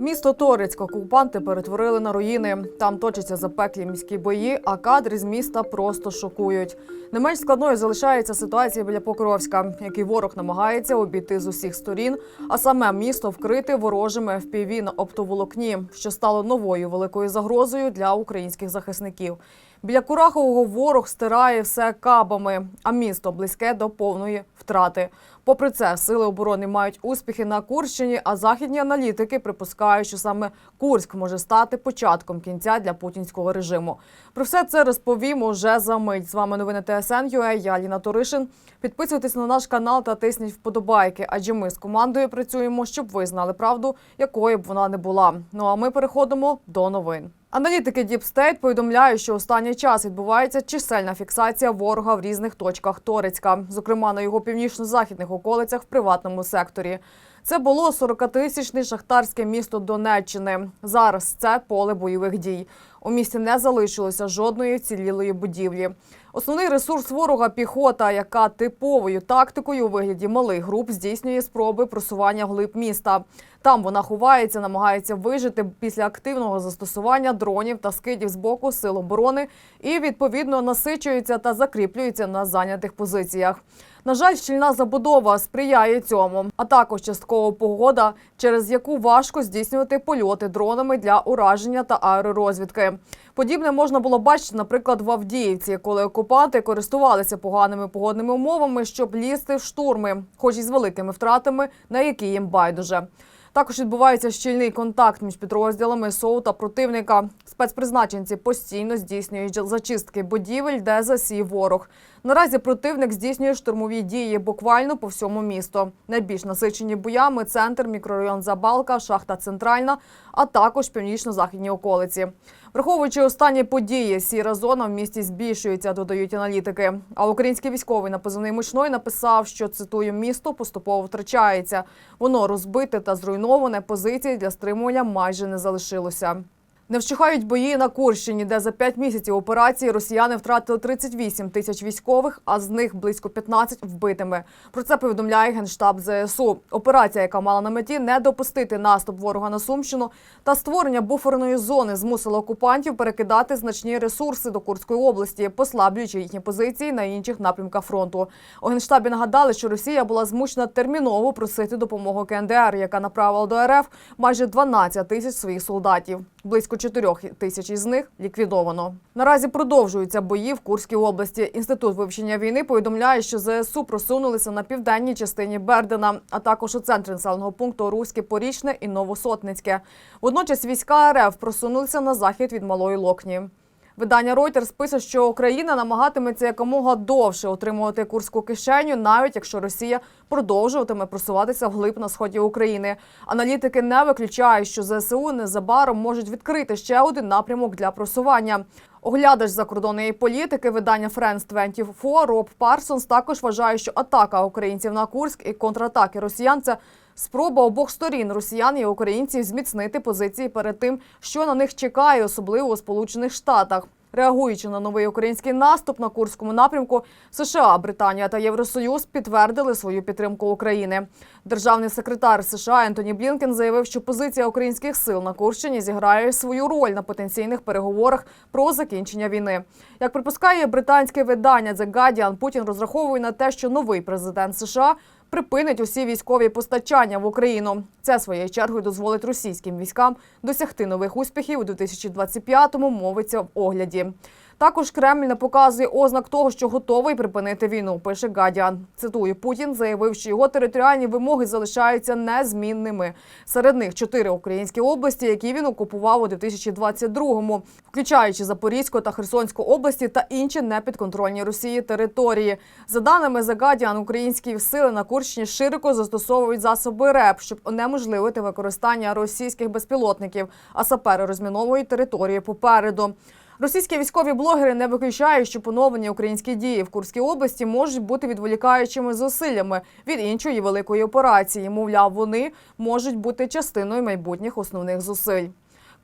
Місто Торецьк окупанти перетворили на руїни. Там точаться запеклі міські бої, а кадри з міста просто шокують. Не менш складною залишається ситуація біля Покровська, який ворог намагається обійти з усіх сторін, а саме місто вкрити ворожими FPV на оптоволокні, що стало новою великою загрозою для українських захисників. Біля Курахового ворог стирає все кабами, а місто близьке до повної втрати. Попри це, сили оборони мають успіхи на Курщині, а західні аналітики припускають, що саме Курськ може стати початком кінця для путінського режиму. Про все це розповімо вже за мить. З вами новини ТСН.UA, я Ліна Туришин. Підписуйтесь на наш канал та тисніть вподобайки, адже ми з командою працюємо, щоб ви знали правду, якою б вона не була. Ну а ми переходимо до новин. Аналітики State повідомляють, що останній час відбувається чисельна фіксація ворога в різних точках Торецька, зокрема на його північно-західних околицях в приватному секторі. Це було 40-тисячне шахтарське місто Донеччини. Зараз це поле бойових дій. У місті не залишилося жодної цілілої будівлі. Основний ресурс ворога піхота, яка типовою тактикою у вигляді малих груп здійснює спроби просування глиб міста. Там вона ховається, намагається вижити після активного застосування дронів та скидів з боку сил оборони і відповідно насичується та закріплюється на зайнятих позиціях. На жаль, щільна забудова сприяє цьому, а також часткова погода, через яку важко здійснювати польоти дронами для ураження та аеророзвідки. Подібне можна було бачити, наприклад, в Авдіївці, коли окупанти користувалися поганими погодними умовами, щоб лізти в штурми, хоч і з великими втратами, на які їм байдуже. Також відбувається щільний контакт між підрозділами СОУ та противника. Спецпризначенці постійно здійснюють зачистки будівель, де засів ворог. Наразі противник здійснює штурмові дії буквально по всьому місту. Найбільш насичені боями центр, мікрорайон Забалка, шахта Центральна, а також північно-західні околиці. Враховуючи останні події, сіра зона в місті збільшується, додають аналітики. А український військовий на позивний мучної написав, що цитую місто поступово втрачається. Воно розбите та зруйноване. Позиції для стримування майже не залишилося. Не вщухають бої на Курщині, де за п'ять місяців операції росіяни втратили 38 тисяч військових, а з них близько 15 вбитими. Про це повідомляє генштаб ЗСУ. Операція, яка мала на меті не допустити наступ ворога на Сумщину та створення буферної зони, змусила окупантів перекидати значні ресурси до Курської області, послаблюючи їхні позиції на інших напрямках фронту. У генштабі нагадали, що Росія була змушена терміново просити допомогу КНДР, яка направила до РФ майже 12 тисяч своїх солдатів. Близько 4 тисяч із них ліквідовано. Наразі продовжуються бої в Курській області. Інститут вивчення війни повідомляє, що ЗСУ просунулися на південній частині Бердена, а також у центрі населеного пункту Руське Порічне і Новосотницьке. Водночас війська РФ просунулися на захід від Малої Локні. Видання Reuters пише, що Україна намагатиметься якомога довше отримувати курську кишеню, навіть якщо Росія продовжуватиме просуватися вглиб на сході України. Аналітики не виключають, що ЗСУ незабаром можуть відкрити ще один напрямок для просування. Оглядач закордонної політики видання France 24 Роб Парсонс також вважає, що атака українців на Курськ і контратаки росіян це спроба обох сторін росіян і українців зміцнити позиції перед тим, що на них чекає, особливо у Сполучених Штатах. Реагуючи на новий український наступ на Курському напрямку, США, Британія та Євросоюз підтвердили свою підтримку України. Державний секретар США Ентоні Блінкен заявив, що позиція українських сил на Курщині зіграє свою роль на потенційних переговорах про закінчення війни. Як припускає британське видання The Guardian, Путін розраховує на те, що новий президент США припинить усі військові постачання в Україну. Це своєю чергою дозволить російським військам досягти нових успіхів у 2025-му, мовиться в огляді. Також Кремль не показує ознак того, що готовий припинити війну. Пише Гадіан. Цитую, Путін заявив, що його територіальні вимоги залишаються незмінними. Серед них чотири українські області, які він окупував у 2022-му, включаючи Запорізьку та Херсонську області та інші непідконтрольні Росії території. За даними Guardian, українські сили на Курщині широко застосовують засоби РЕП, щоб унеможливити використання російських безпілотників, а сапери розміновують території попереду. Російські військові блогери не виключають, що поновлені українські дії в Курській області можуть бути відволікаючими зусиллями від іншої великої операції. Мовляв, вони можуть бути частиною майбутніх основних зусиль.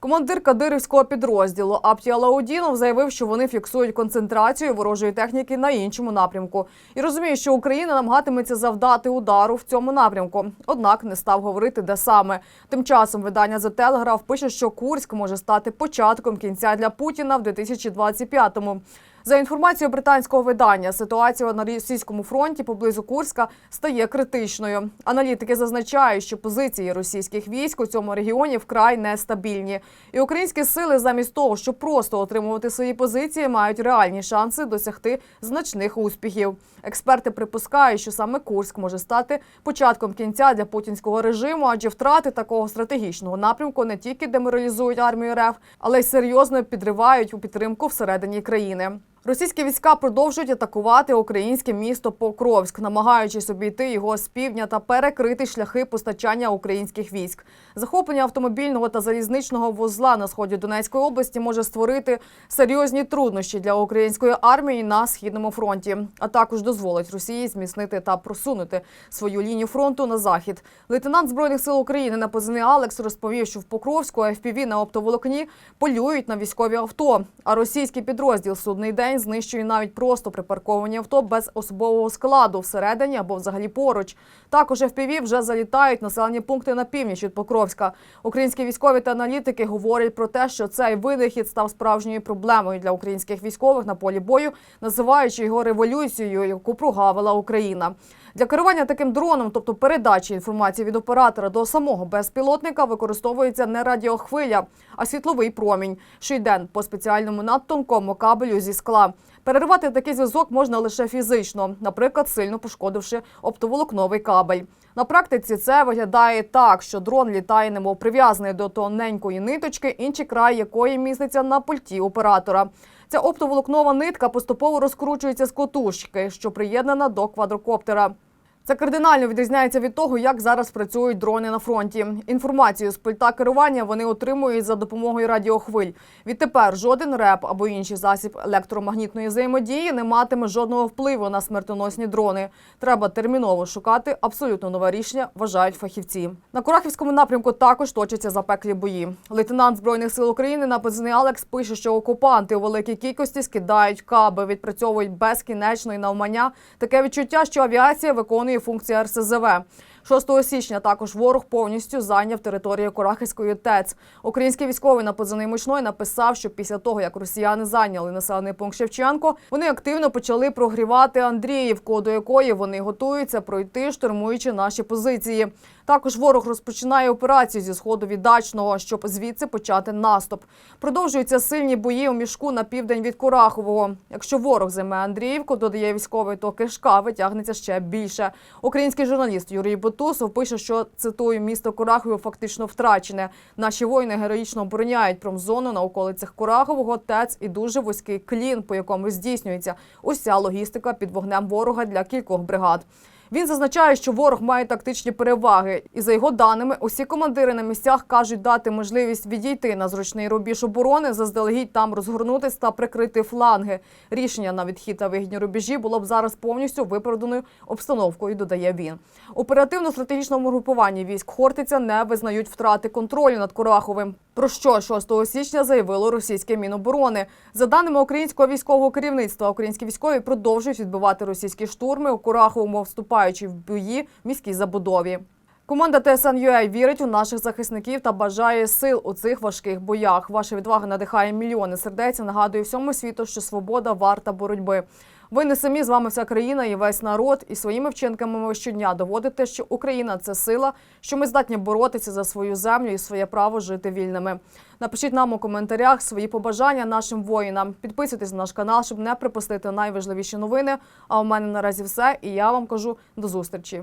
Командир кадирівського підрозділу Апті Алаудінов заявив, що вони фіксують концентрацію ворожої техніки на іншому напрямку і розуміє, що Україна намагатиметься завдати удару в цьому напрямку. Однак не став говорити, де саме. Тим часом видання The Telegraph пише, що Курськ може стати початком кінця для Путіна в 2025-му. За інформацією британського видання, ситуація на російському фронті поблизу Курська стає критичною. Аналітики зазначають, що позиції російських військ у цьому регіоні вкрай нестабільні, і українські сили, замість того, щоб просто отримувати свої позиції, мають реальні шанси досягти значних успіхів. Експерти припускають, що саме Курськ може стати початком кінця для путінського режиму, адже втрати такого стратегічного напрямку не тільки деморалізують армію РФ, але й серйозно підривають у підтримку всередині країни. Російські війська продовжують атакувати українське місто Покровськ, намагаючись обійти його з півдня та перекрити шляхи постачання українських військ. Захоплення автомобільного та залізничного вузла на сході Донецької області може створити серйозні труднощі для української армії на східному фронті, а також дозволить Росії зміцнити та просунути свою лінію фронту на захід. Лейтенант збройних сил України на позивний Алекс розповів, що в Покровську FPV на оптоволокні полюють на військові авто. А російський підрозділ судний день знищує навіть просто припарковані авто без особового складу всередині або взагалі поруч. Також FPV вже залітають населені пункти на північ від Покровська. Українські військові та аналітики говорять про те, що цей винахід став справжньою проблемою для українських військових на полі бою, називаючи його революцією, яку прогавила Україна. Для керування таким дроном, тобто передачі інформації від оператора до самого безпілотника, використовується не радіохвиля, а світловий промінь, що йде по спеціальному надтонкому кабелю зі скла. Переривати такий зв'язок можна лише фізично, наприклад, сильно пошкодивши оптоволокновий кабель. На практиці це виглядає так, що дрон літає, немов прив'язаний до тоненької ниточки, інший край якої міститься на пульті оператора. Ця оптоволокнова нитка поступово розкручується з котушки, що приєднана до квадрокоптера. Це кардинально відрізняється від того, як зараз працюють дрони на фронті. Інформацію з пульта керування вони отримують за допомогою радіохвиль. Відтепер жоден реп або інший засіб електромагнітної взаємодії не матиме жодного впливу на смертоносні дрони. Треба терміново шукати абсолютно нове рішення, вважають фахівці. На Курахівському напрямку також точаться запеклі бої. Лейтенант збройних сил України на позивний Алекс пише, що окупанти у великій кількості скидають каби, відпрацьовують безкінечно і навмання. Таке відчуття, що авіація виконує функції РСЗВ. 6 січня також ворог повністю зайняв територію Корахівської ТЕЦ. Український військовий на позивний Мучной написав, що після того, як росіяни зайняли населений пункт Шевченко, вони активно почали прогрівати Андріївку, до якої вони готуються пройти, штурмуючи наші позиції. Також ворог розпочинає операцію зі сходу від Дачного, щоб звідси почати наступ. Продовжуються сильні бої у мішку на південь від Курахового. Якщо ворог займе Андріївку, додає військовий, то кишка витягнеться ще більше. Український журналіст Юрій Бутусов пише, що цитую місто Курахово фактично втрачене. Наші воїни героїчно обороняють промзону на околицях Курахового, ТЕЦ і дуже вузький клін, по якому здійснюється уся логістика під вогнем ворога для кількох бригад. Він зазначає, що ворог має тактичні переваги, і за його даними, усі командири на місцях кажуть дати можливість відійти на зручний рубіж оборони, заздалегідь там розгорнутись та прикрити фланги. Рішення на відхід та вигідні рубежі було б зараз повністю виправданою обстановкою. Додає він. Оперативно-стратегічному групуванні військ Хортиця не визнають втрати контролю над Кураховим. Про що 6 січня заявило російське міноборони. За даними українського військового керівництва, українські військові продовжують відбивати російські штурми у Кураховому, вступаючи в бої в міській забудові. Команда ТСН.UA вірить у наших захисників та бажає сил у цих важких боях. Ваша відвага надихає мільйони сердець. і Нагадує всьому світу, що свобода варта боротьби. Ви не самі з вами вся країна і весь народ, і своїми вчинками ви щодня доводите, що Україна це сила, що ми здатні боротися за свою землю і своє право жити вільними. Напишіть нам у коментарях свої побажання нашим воїнам. Підписуйтесь на наш канал, щоб не пропустити найважливіші новини. А у мене наразі все. І я вам кажу до зустрічі.